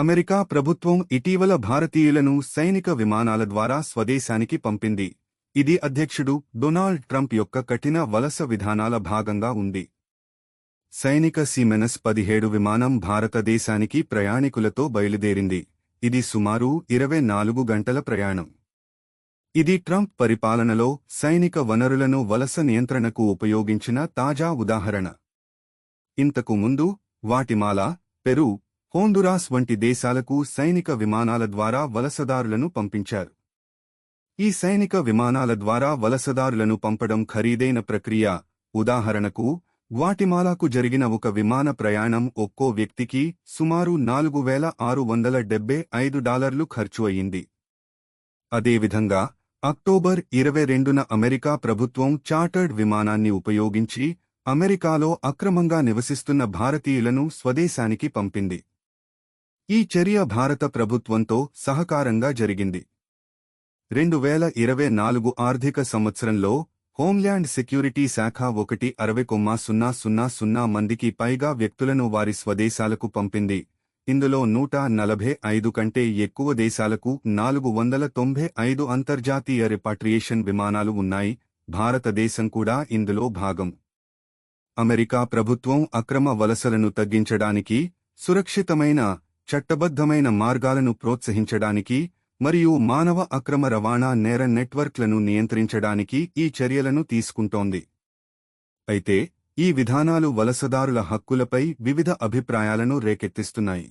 America ప్రభుత్వం ఇటీవల భారతీయులను సైనిక విమానాల ద్వారా స్వదేశానికి పంపింది. ఇది అధ్యక్షుడు డొనాల్డ్ ట్రంప్ యొక్క కఠిన వలస విధానాల భాగంగా ఉంది. సైనిక సీమెనస్ పదిహేడు విమానం భారతదేశానికి ప్రయాణికులతో బయలుదేరింది. ఇది సుమారు ఇరవై నాలుగు గంటల ప్రయాణం. ఇది ట్రంప్ పరిపాలనలో సైనిక వనరులను వలస నియంత్రణకు ఉపయోగించిన తాజా ఉదాహరణ. ఇంతకు ముందు వాటిమాలా పెరు హోండురాస్ వంటి దేశాలకు సైనిక విమానాల ద్వారా వలసదారులను పంపించారు. ఈ సైనిక విమానాల ద్వారా వలసదారులను పంపడం ఖరీదైన ప్రక్రియ. ఉదాహరణకు గ్వాటిమాలాకు జరిగిన ఒక విమాన ప్రయాణం ఒక్కో వ్యక్తికి సుమారు నాలుగు వేల ఆరు వందల డెబ్బై ఐదు డాలర్లు ఖర్చు అయింది. అదేవిధంగా అక్టోబర్ ఇరవై రెండున అమెరికా ప్రభుత్వం చార్టర్డ్ విమానాన్ని ఉపయోగించి అమెరికాలో అక్రమంగా నివసిస్తున్న భారతీయులను స్వదేశానికి పంపింది. ఈ చర్య భారత ప్రభుత్వంతో సహకారంగా జరిగింది. రెండు వేల ఇరవై నాలుగు ఆర్థిక సంవత్సరంలో హోంల్యాండ్ సెక్యూరిటీ శాఖ ఒకటి అరవై కొమ్మా సున్నా సున్నా సున్నా మందికి పైగా వ్యక్తులను వారి స్వదేశాలకు పంపింది. ఇందులో నూట నలభై ఐదు కంటే ఎక్కువ దేశాలకు నాలుగు వందల తొంభై ఐదు అంతర్జాతీయ రిపాట్రియేషన్ విమానాలు ఉన్నాయి. భారతదేశం కూడా ఇందులో భాగం. అమెరికా ప్రభుత్వం అక్రమ వలసలను తగ్గించడానికి సురక్షితమైన చట్టబద్ధమైన మార్గాలను ప్రోత్సహించడానికి మరియు మానవ అక్రమ రవాణా నేర నెట్వర్క్లను నియంత్రించడానికి ఈ చర్యలను తీసుకుంటోంది. అయితే ఈ విధానాలు వలసదారుల హక్కులపై వివిధ అభిప్రాయాలను రేకెత్తిస్తున్నాయి.